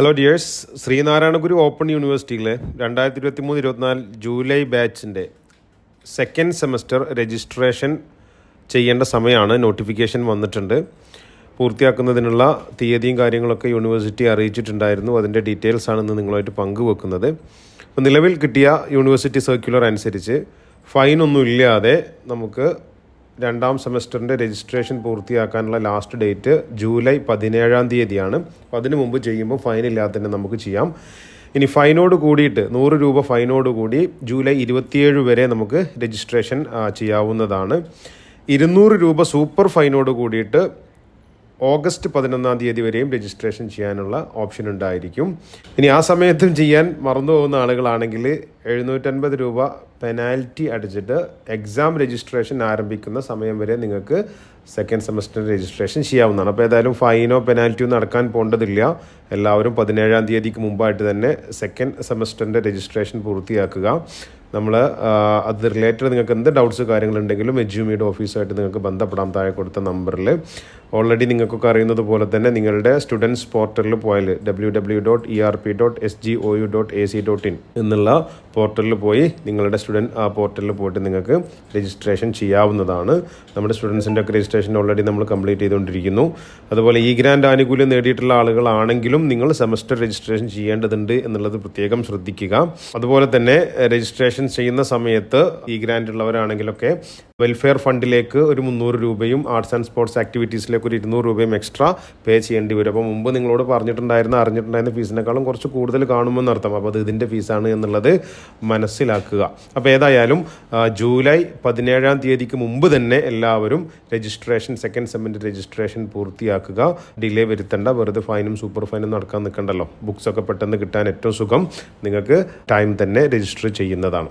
Hello dears Sree Narayana Guru open യൂണിവേഴ്സിറ്റിയിലെ രണ്ടായിരത്തി ഇരുപത്തി മൂന്ന് ഇരുപത്തിനാല് ജൂലൈ ബാച്ചിന്റെ സെക്കൻഡ് സെമസ്റ്റർ രജിസ്ട്രേഷൻ ചെയ്യേണ്ട സമയമാണ്. നോട്ടിഫിക്കേഷൻ വന്നിട്ടുണ്ട്. പൂർത്തിയാക്കുന്നതിനുള്ള തീയതിയും കാര്യങ്ങളൊക്കെ യൂണിവേഴ്സിറ്റി അറിയിച്ചിട്ടുണ്ടായിരുന്നു. അതിന്റെ ഡീറ്റെയിൽസ് ആണ് ഇന്ന് നിങ്ങളുമായിട്ട് പങ്കുവെക്കുന്നത്. നിലവിൽ കിട്ടിയ യൂണിവേഴ്സിറ്റി സർക്കുലർ അനുസരിച്ച് ഫൈനൊന്നും ഇല്ലാതെ നമുക്ക് രണ്ടാം സെമസ്റ്ററിന്റെ രജിസ്ട്രേഷൻ പൂർത്തിയാക്കാനുള്ള ലാസ്റ്റ് ഡേറ്റ് ജൂലൈ പതിനേഴാം തീയതിയാണ്. അപ്പോൾ അതിന് മുമ്പ് ചെയ്യുമ്പോൾ ഫൈൻ ഇല്ലാതെ തന്നെ നമുക്ക് ചെയ്യാം. ഇനി ഫൈനോട് കൂടിയിട്ട് നൂറ് രൂപ ഫൈനോട് കൂടി ജൂലൈ ഇരുപത്തിയേഴ് വരെ നമുക്ക് രജിസ്ട്രേഷൻ ചെയ്യാവുന്നതാണ്. ഇരുന്നൂറ് രൂപ സൂപ്പർ ഫൈനോട് കൂടിയിട്ട് ഓഗസ്റ്റ് പതിനൊന്നാം തീയതി വരെയും രജിസ്ട്രേഷൻ ചെയ്യാനുള്ള ഓപ്ഷൻ ഉണ്ടായിരിക്കും. ഇനി ആ സമയത്തും ചെയ്യാൻ മറന്നു പോകുന്ന ആളുകളാണെങ്കിൽ എഴുന്നൂറ്റൻപത് രൂപ പെനാൽറ്റി അടിച്ചിട്ട് എക്സാം രജിസ്ട്രേഷൻ ആരംഭിക്കുന്ന സമയം വരെ നിങ്ങൾക്ക് സെക്കൻഡ് സെമസ്റ്റർ രജിസ്ട്രേഷൻ ചെയ്യാവുന്നതാണ്. അപ്പോൾ ഏതായാലും ഫൈനോ പെനാൽറ്റിയോ നടക്കാൻ പോകേണ്ടതില്ല എല്ലാവരും പതിനേഴാം തീയതിക്ക് മുമ്പായിട്ട് തന്നെ സെക്കൻഡ് സെമസ്റ്ററിന്റെ രജിസ്ട്രേഷൻ പൂർത്തിയാക്കുക. നമ്മൾ അത് റിലേറ്റഡ് നിങ്ങൾക്ക് എന്ത് ഡൗട്ട്സ് കാര്യങ്ങളുണ്ടെങ്കിലും എജ്യൂമിയുടെ ഓഫീസുമായിട്ട് നിങ്ങൾക്ക് ബന്ധപ്പെടാം താഴെ കൊടുത്ത നമ്പറിൽ. ഓൾറെഡി നിങ്ങൾക്കൊക്കെ അറിയുന്നത് പോലെ തന്നെ നിങ്ങളുടെ സ്റ്റുഡൻസ് പോർട്ടലിൽ പോയാൽ W W dot E R P dot S G O U dot A C dot in എന്നുള്ള പോർട്ടലിൽ പോയി നിങ്ങളുടെ സ്റ്റുഡന്റ് ആ പോർട്ടലിൽ പോയിട്ട് നിങ്ങൾക്ക് രജിസ്ട്രേഷൻ ചെയ്യാവുന്നതാണ്. നമ്മുടെ സ്റ്റുഡൻസിന്റെ ഒക്കെ രജിസ്ട്രേഷൻ ഓൾറെഡി നമ്മൾ കംപ്ലീറ്റ് ചെയ്തുകൊണ്ടിരിക്കുന്നു. അതുപോലെ ഈ ഗ്രാൻഡ് ആനുകൂല്യം നേടിയിട്ടുള്ള ആളുകളാണെങ്കിലും നിങ്ങൾ സെമസ്റ്റർ രജിസ്ട്രേഷൻ ചെയ്യേണ്ടതുണ്ട് എന്നുള്ളത് പ്രത്യേകം ശ്രദ്ധിക്കുക. അതുപോലെ തന്നെ രജിസ്ട്രേഷൻ ചെയ്യുന്ന സമയത്ത് ഈ ഗ്രാൻഡ് ഉള്ളവരാണെങ്കിലൊക്കെ വെൽഫെയർ ഫണ്ടിലേക്ക് ഒരു മുന്നൂറ് രൂപയും ആർട്സ് ആൻഡ് സ്പോർട്സ് ആക്ടിവിറ്റീസിലേക്ക് ഒരു ഇരുന്നൂറ് രൂപയും എക്സ്ട്രാ പേ ചെയ്യേണ്ടി വരും. അപ്പോൾ മുമ്പ് നിങ്ങളോട് പറഞ്ഞിട്ടുണ്ടായിരുന്ന അറിഞ്ഞിട്ടുണ്ടായിരുന്ന ഫീസിനേക്കാളും കുറച്ച് കൂടുതൽ കാണുമെന്ന് അർത്ഥം. അപ്പോൾ അത് ഇതിന്റെ ഫീസാണ് എന്നുള്ളത് മനസ്സിലാക്കുക. അപ്പോൾ ഏതായാലും ജൂലൈ പതിനേഴാം തീയതിക്ക് മുമ്പ് തന്നെ എല്ലാവരും രജിസ്ട്രേഷൻ സെക്കൻഡ് സെമ്മിന്റെ രജിസ്ട്രേഷൻ പൂർത്തിയാക്കുക. ഡിലേ വരുത്തേണ്ട വെറുതെ ഫൈനും സൂപ്പർ ഫൈനും നടക്കാൻ നിൽക്കണ്ടല്ലോ. ബുക്സൊക്കെ പെട്ടെന്ന് കിട്ടാൻ ഏറ്റവും സുഖം. നിങ്ങൾക്ക് ടൈം തന്നെ രജിസ്റ്റർ ചെയ്യുന്നതാണ്.